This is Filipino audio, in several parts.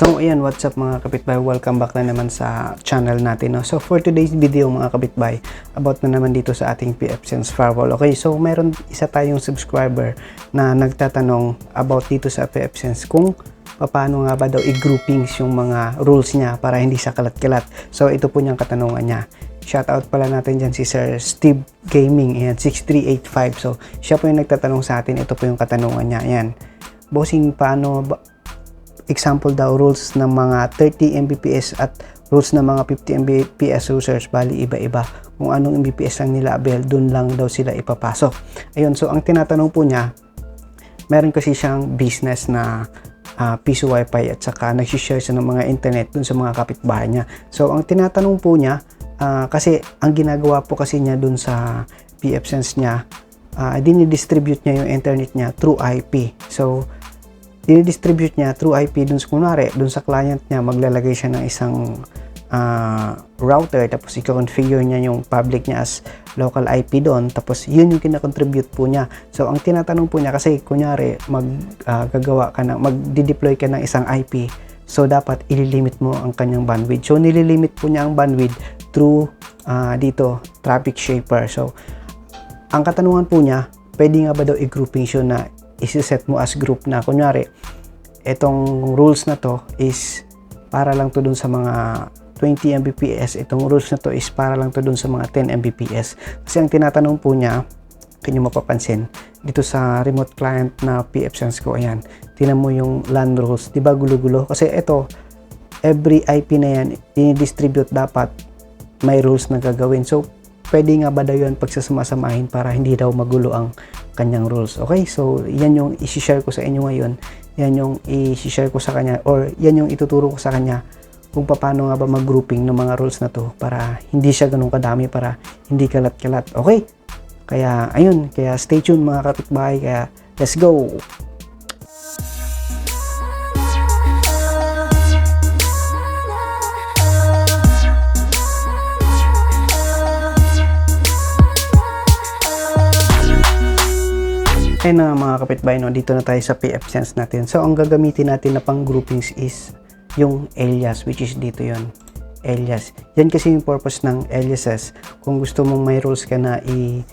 So ayan, what's up mga kapitbahay? Welcome back na naman sa channel natin. No? So for today's video mga kapitbahay, about na naman dito sa ating PF Sense Firewall. Okay, so meron isa tayong subscriber na nagtatanong about dito sa PF Sense kung paano nga ba daw i-groupings yung mga rules niya para hindi siya kalat-kalat. So ito po niyang katanungan niya. Shoutout pala natin dyan si Sir Steve Gaming, ayan, 6385. So siya po yung nagtatanong sa atin, ito po yung katanungan niya. Ayan, bossing, paano ba, example daw rules ng mga 30 Mbps at rules ng mga 50 Mbps users bali iba-iba. Kung anong Mbps ang nila avail dun lang daw sila ipapasok. Ayun so ang tinatanong po niya meron kasi siyang business na uh, piso wifi at saka nagsishare siya ng mga internet dun sa mga kapitbahay niya. So ang tinatanong po niya uh, kasi ang ginagawa po kasi niya dun sa PF Sense niya uh, dinidistribute niya yung internet niya through IP so dinidistribute niya through IP dun sa kunwari, dun sa client niya, maglalagay siya ng isang uh, router, tapos i-configure niya yung public niya as local IP doon, tapos yun yung kinakontribute po niya. So, ang tinatanong po niya, kasi kunyari, mag, uh, gagawa ka na, mag-deploy ka ng isang IP, so dapat ililimit mo ang kanyang bandwidth. So, nililimit po niya ang bandwidth through uh, dito, traffic shaper. So, ang katanungan po niya, pwede nga ba daw i-grouping siya na isi-set mo as group na. Kunyari itong rules na to is para lang to dun sa mga 20 Mbps. Itong rules na to is para lang to dun sa mga 10 Mbps. Kasi ang tinatanong po niya kanyo mapapansin? Dito sa remote client na PF Sense ko ayan tinan mo yung LAN rules. Di ba gulo-gulo? Kasi ito every IP na yan dinidistribute dapat may rules na gagawin. So pwede nga ba daw yun pagsasamasamahin para hindi daw magulo ang kanyang rules. Okay? So, yan yung isi-share ko sa inyo ngayon. Yan yung i-share ko sa kanya or yan yung ituturo ko sa kanya kung paano nga ba mag-grouping ng mga rules na to para hindi siya ganun kadami para hindi kalat-kalat. Okay? Kaya, ayun. Kaya stay tuned mga kapitbahay. Kaya, let's go! Ayun na mga kapitbahay, no, dito na tayo sa PF Sense natin. So, ang gagamitin natin na pang groupings is yung alias, which is dito yon alias. Yan kasi yung purpose ng aliases. Kung gusto mong may rules ka na i-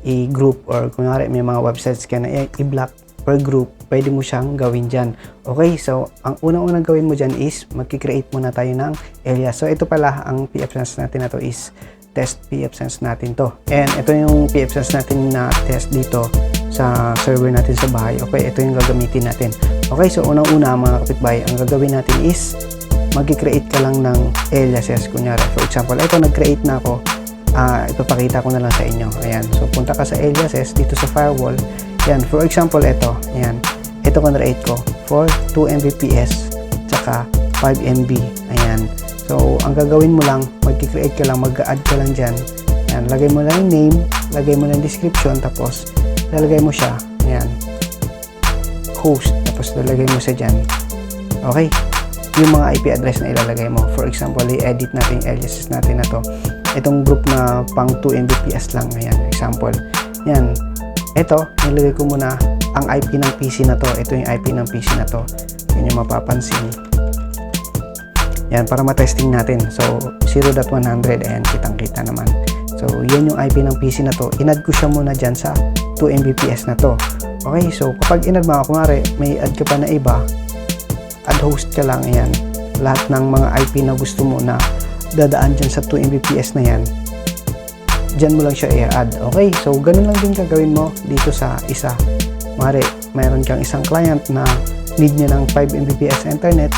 i-group or kunyari may mga websites ka na i-block per group, pwede mo siyang gawin dyan. Okay, so ang unang-unang gawin mo dyan is magkikreate muna tayo ng alias. So ito pala ang PF Sense natin na to is test PF Sense natin to. And ito yung PF Sense natin na test dito sa server natin sa bahay. Okay, ito yung gagamitin natin. Okay, so unang-una mga kapitbahay, ang gagawin natin is mag-create ka lang ng aliases. Kunyari, for example, ito nag-create na ako. Uh, ipapakita ko na lang sa inyo. Ayan, so punta ka sa aliases dito sa firewall. Ayan, for example, ito. Ayan, ito con-create ko for 2 Mbps tsaka 5 MB. Ayan. So, ang gagawin mo lang, mag-create ka lang, mag-add ka lang dyan. Ayan, lagay mo lang yung name, lagay mo lang description, tapos lalagay mo siya. Ayan. Host. Tapos lalagay mo sa dyan. Okay? Yung mga IP address na ilalagay mo. For example i-edit natin yung aliases natin na to. Itong group na pang 2 Mbps lang. Ayan example. Yan ito nilagay ko muna ang IP ng PC na to. Ito yung IP ng PC na to. Yun yung mapapansin. Yan para matesting natin. So 0.100 ayan kitang kita naman. So yan yung IP ng PC na to. Inad ko siya muna dyan sa 2 Mbps na to. Okay, so kapag inad mo, kumari may add ka pa na iba, add host ka lang, ayan. Lahat ng mga IP na gusto mo na dadaan dyan sa 2 Mbps na yan, dyan mo lang siya i-add. Okay, so ganun lang din gagawin mo dito sa isa. Kumari, mayroon kang isang client na need niya ng 5 Mbps internet,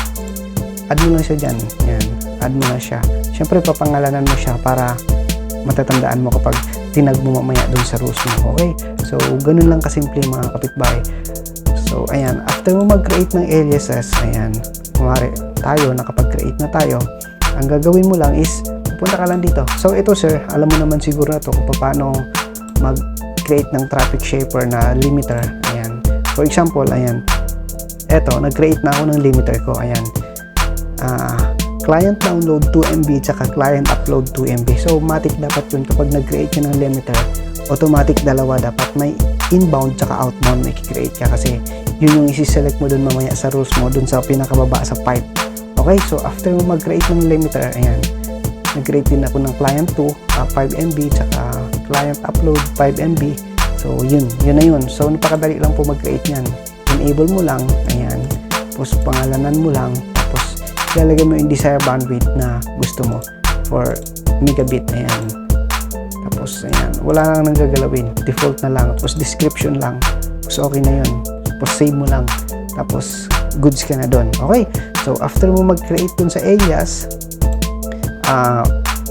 add mo lang siya dyan. Yan, add mo lang siya. Siyempre, papangalanan mo siya para matatandaan mo kapag tinag mamaya dun sa rules mo. Okay? So, ganun lang kasimple mga kapitbahay. So, ayan. After mo mag-create ng aliases, ayan. Kumari, tayo, nakapag-create na tayo. Ang gagawin mo lang is, pupunta ka lang dito. So, ito sir, alam mo naman siguro na to kung paano mag-create ng traffic shaper na limiter. Ayan. For example, ayan. Eto, nag-create na ako ng limiter ko. Ayan. Ah, uh, client download 2 MB tsaka client upload 2 MB. So, automatic dapat yun kapag nag-create ka ng limiter, automatic dalawa dapat may inbound tsaka outbound may create ka kasi yun yung isi-select mo dun mamaya sa rules mo dun sa pinakababa sa pipe. Okay, so after mo mag-create ng limiter, ayan, nag-create din ako ng client 2, uh, 5 MB, tsaka client upload 5 MB. So, yun, yun na yun. So, napakadali lang po mag-create yan. Enable mo lang, ayan, tapos pangalanan mo lang, tapos ilalagay mo yung desired bandwidth na gusto mo for megabit, ayan. Tapos, ayan, wala lang nang gagalawin. Default na lang. Tapos, description lang. Tapos, okay na yun. Tapos, save mo lang. Tapos, goods ka na doon. Okay? So, after mo mag-create dun sa alias, ah,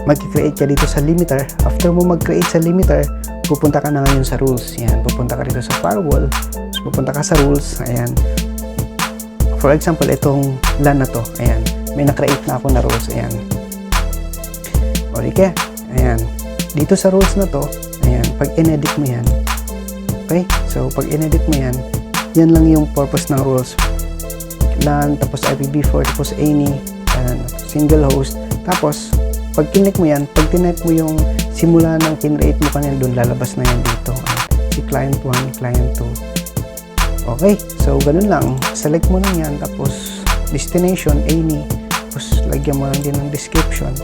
mag-create ka dito sa limiter. After mo mag-create sa limiter, pupunta ka na ngayon sa rules. Yan, pupunta ka dito sa firewall. Tapos, pupunta ka sa rules. Ayan. For example, itong LAN na to. Ayan. May na-create na ako na rules. Ayan. O, di kaya? Ayan. Dito sa rules na to, ayan, pag inedit mo yan, okay? So, pag inedit mo yan, yan lang yung purpose ng rules. LAN, tapos IPv4, tapos ANI, ayan, single host, tapos, pag kinlik mo yan, pag tinype mo yung simula ng kinrate mo kanina doon, lalabas na yan dito. Ayan, si client 1, client 2. Okay, so ganun lang. Select mo lang yan, tapos destination, ANI, tapos lagyan mo lang din ng description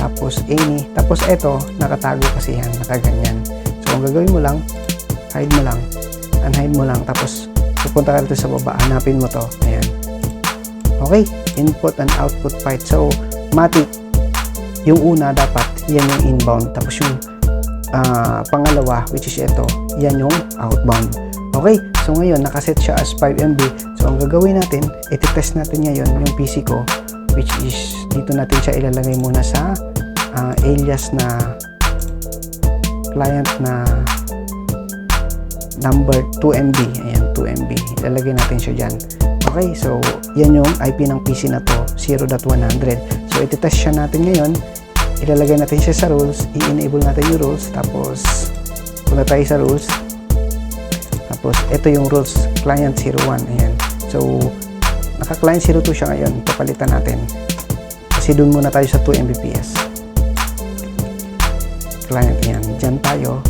tapos any, tapos eto, nakatago kasi yan, nakaganyan. So, ang gagawin mo lang, hide mo lang, unhide mo lang, tapos pupunta ka dito sa baba, hanapin mo to, ayan. Okay, input and output pipe. So, matic, yung una dapat, yan yung inbound, tapos yung ah, pangalawa, which is ito, yan yung outbound. Okay, so ngayon, nakaset siya as 5 MB. So, ang gagawin natin, iti-test natin ngayon yung PC ko, which is dito natin siya ilalagay muna sa ah, alias na client na number 2MB ayan 2MB ilalagay natin siya dyan. Okay so yan yung IP ng PC na to 0.100 so iti-test siya natin ngayon. Ilalagay natin siya sa rules. I-enable natin yung rules. Tapos punta tayo sa rules tapos ito yung rules client 01 ayan. So naka client 02 siya ngayon papalitan natin. Kasi doon muna tayo sa 2 Mbps. Client yan dyan tayo.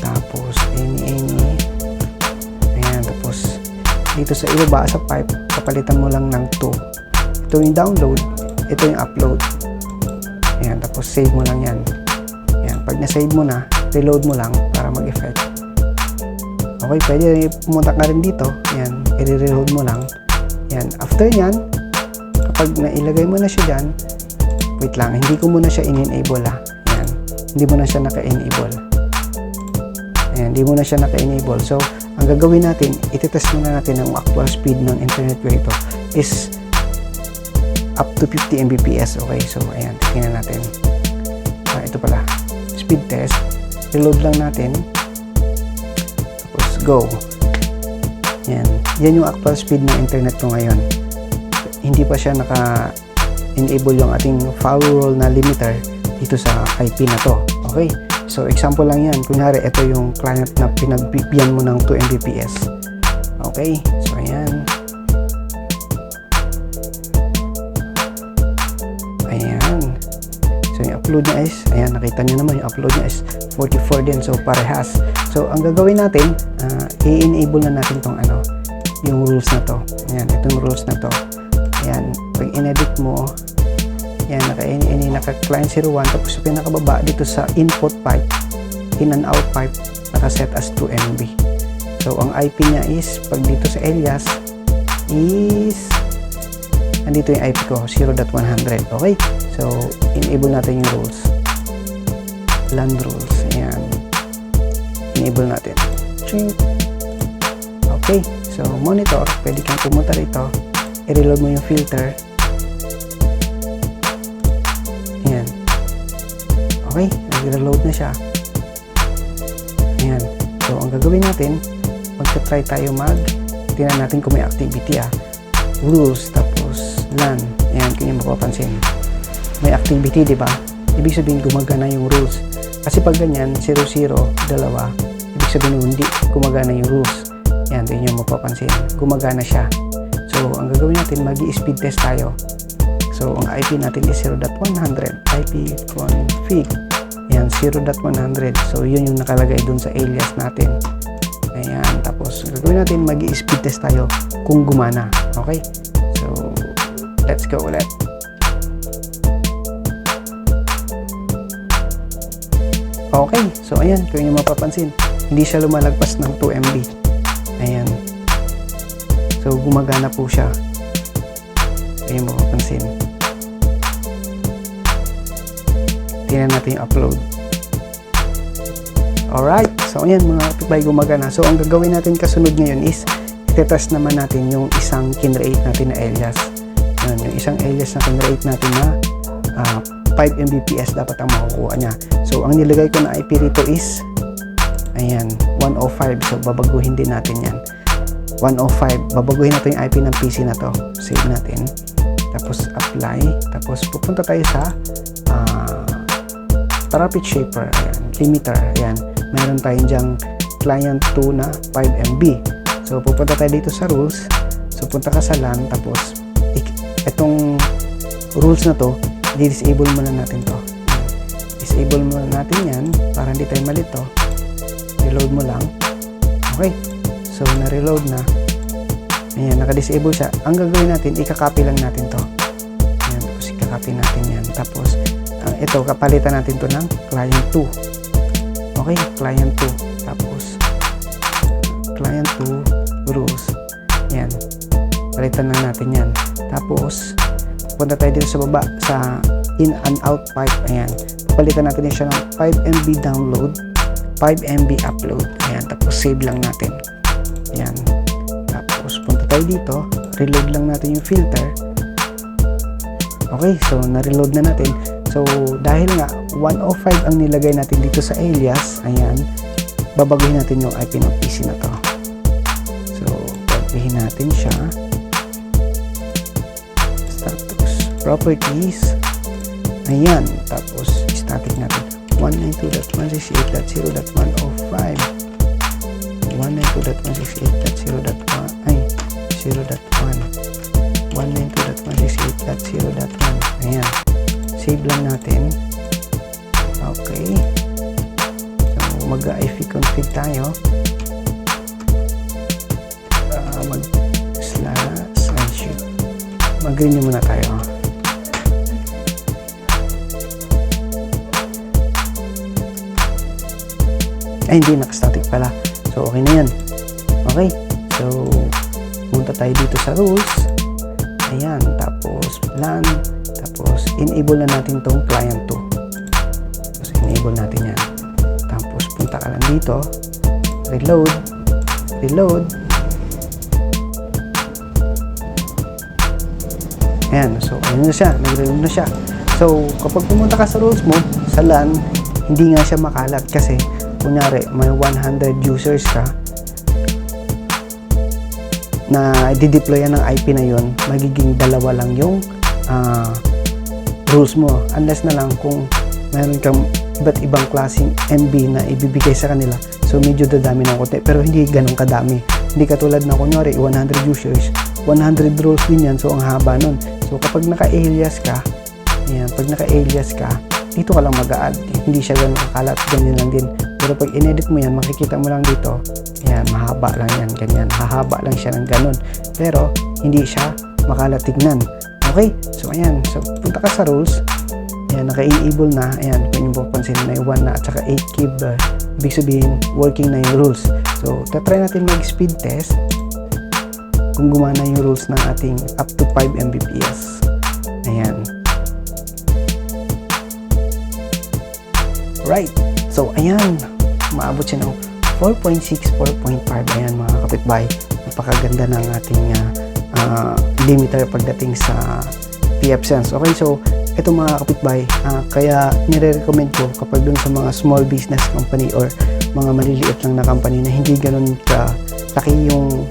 Tapos any any ayan tapos dito sa ibaba sa pipe papalitan mo lang ng 2 ito yung download ito yung upload. Ayan tapos save mo lang yan. Ayan pag na-save mo na reload mo lang para mag-effect okay pwede pumunta ka rin dito. Ayan i-reload mo lang. Ayan after yan kapag nailagay mo na siya dyan wait lang hindi ko muna siya in-enable ah. Ayan hindi mo na siya naka-enable. Ayan hindi mo na siya naka-enable. So ang gagawin natin ititest muna natin ang actual speed ng internet ko ito. Is up to 50 Mbps okay? So ayan tingnan natin. Ah, ito pala speed test. Reload lang natin go. Yan. Yan yung actual speed ng internet ko ngayon. Hindi pa siya naka enable yung ating firewall na limiter dito sa IP na to. Okay? So example lang yan. Kunyari ito yung client na pinagbibigyan mo ng 2 Mbps. Okay? So ayan upload niya is ayan nakita nyo naman yung upload niya is 44 din so parehas. So ang gagawin natin ah, i-enable na natin tong ano yung rules na to. Ayan itong rules na to. Ayan pag inedit mo yan naka ini naka client 01 tapos sa pinakababa dito sa input pipe in and out pipe naka set as 2 MB so ang IP niya is pag dito sa alias is nandito yung IP ko 0.100 okay so enable natin yung rules. LAN rules ayan. Enable natin. Ching. okay so monitor. Pwede kang pumunta rito. I-reload mo yung filter. Ayan. Okay nag-reload na siya. Ayan. So ang gagawin natin magka-try tayo mag tingnan natin kung may activity ah. Rules tapos LAN ayan kung yung mapapansin may activity di ba? Ibig sabihin gumagana yung rules. Kasi pag ganyan 00 dalawa ibig sabihin hindi gumagana yung rules. Yan din yung mapapansin. Gumagana siya. So ang gagawin natin mag speed test tayo. So ang IP natin is 0.100 IP config. Yan 0.100 so yun yung nakalagay dun sa alias natin. Ayan tapos gagawin natin mag speed test tayo kung gumana. Okay? So let let's go ulit. Okay, so ayan, kung inyo mapapansin, hindi siya lumalagpas ng 2 MB. Ayan. So, gumagana po siya. Kung inyo mapapansin. Tingnan natin yung upload. Alright, so ayan mga kapitbahay gumagana. So, ang gagawin natin kasunod ngayon is itetest naman natin yung isang kinreate natin na alias. Yun, yung isang alias na kinreate natin na ah, 5 Mbps dapat ang makukuha niya. So, ang nilagay ko na IP rito is ayan, 105. So, babaguhin din natin yan. 105. Babaguhin natin yung IP ng PC na to. Save natin. Tapos, apply. Tapos, pupunta tayo sa ah, traffic shaper. Ayan, limiter. Ayan. Meron tayong dyang client 2 na 5 MB. So, pupunta tayo dito sa rules. So, punta ka sa LAN. Tapos, itong rules na to, di-disable muna natin to. Disable muna natin yan para hindi tayo malito. Reload mo lang. Okay. So, na-reload na. Ayan, naka-disable siya. Ang gagawin natin, ikakopy lang natin to. Ayan, tapos ikakopy natin yan. Tapos, ah, ito, kapalitan natin to ng client 2. Okay, client 2. Tapos, client 2, rules. Ayan. Palitan lang natin yan. Tapos, punta tayo dito sa baba sa in and out pipe. Ayan. Papalitan natin siya ng 5 MB download. 5 MB upload. Ayan tapos save lang natin. Ayan. Tapos punta tayo dito. Reload lang natin yung filter. Okay so na-reload na natin. So dahil nga 105 ang nilagay natin dito sa alias ayan babaguhin natin yung IP ng PC na to. So baguhin natin siya status properties. Ayan tapos static natin. 192.168.0.105 192.168.0.1 ay 0.1 192.168.0.1 ayan save lang natin. Okay. So mag if config tayo. Uh, mag mag renew muna tayo. Ay hindi naka-static pala. So okay na yan. Okay so punta tayo dito sa rules. Ayan tapos plan. Tapos enable na natin tong client 2 tapos enable natin yan. Tapos punta ka lang dito. Reload. Reload ayan so ano na siya nag-reload na siya. So kapag pumunta ka sa rules mo sa LAN hindi nga siya makalat kasi kunyari may 100 users ka na i-deploy ng IP na yon magiging dalawa lang yung ah, rules mo. Unless na lang kung meron kang iba't ibang klaseng MB na ibibigay sa kanila. So medyo dadami ng konti pero hindi ganun kadami. Hindi katulad na kunyari 100 users 100 rules din yan so ang haba nun. So kapag naka-alias ka yan, pag naka-alias ka dito ka lang mag-add. Hindi siya ganun kakalat ganyan lang din. Pero pag inedit mo yan makikita mo lang dito yan mahaba lang yan ganyan. Hahaba lang siya ng ganun. Pero hindi siya makalat tignan. Okay so ayan so punta ka sa rules. Ayan naka-enable na. Ayan kung yung papansin may 1 na at saka 8 kib uh, ibig sabihin working na yung rules. So tatry natin mag speed test kung gumana yung rules ng ating up to 5 Mbps. Ayan. Right. So ayan. Maabot siya ng 4.6 4.5 ayan mga kapitbahay. Napakaganda ng ating uh, uh, limiter pagdating sa PF Sense. Okay so ito mga kapitbahay uh, kaya nire-recommend ko kapag dun sa mga small business company or mga maliliit lang na company na hindi ganun ka laki yung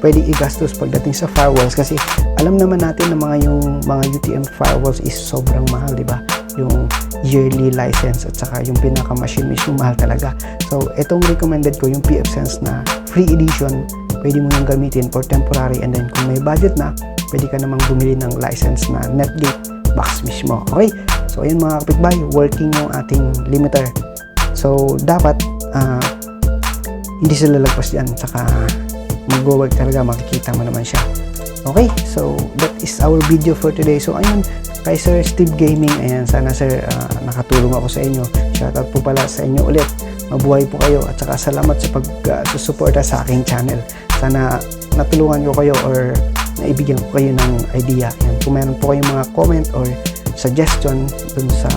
pwede i-gastos pagdating sa firewalls kasi alam naman natin na mga yung mga UTM firewalls is sobrang mahal di ba? Yung yearly license at saka yung pinaka machine mismo mahal talaga. So itong recommended ko yung PF Sense na free edition pwede mo yung gamitin for temporary and then kung may budget na pwede ka namang bumili ng license na Netgate box mismo. Okay? So ayun mga kapitbahay working yung ating limiter. So dapat ah, hindi sila lalagpas dyan saka mag-work talaga makikita mo naman siya Okay, so that is our video for today. So ayun, kay Sir Steve Gaming, ayan, sana sir ah, nakatulong ako sa inyo. Shoutout po pala sa inyo ulit. Mabuhay po kayo at saka salamat sa pag-susuporta sa aking channel. Sana natulungan ko kayo or naibigyan ko kayo ng idea. Ayan, kung meron po kayong mga comment or suggestion dun sa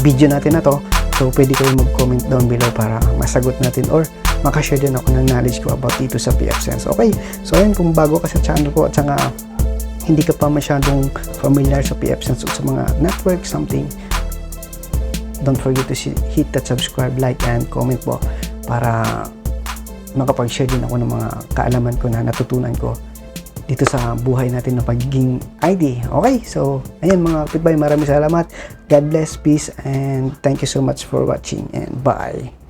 video natin na to, so pwede kayong mag-comment down below para masagot natin or makashare din ako ng knowledge ko about dito sa PF Sense. Okay, so ayun, kung bago ka sa channel ko at saka hindi ka pa masyadong familiar sa PF Sense o sa mga network, something, don't forget to hit that subscribe, like, and comment po para makapag-share din ako ng mga kaalaman ko na natutunan ko dito sa buhay natin ng pagiging ID. Okay, so ayan mga kapitbahay, maraming salamat. God bless, peace, and thank you so much for watching and bye.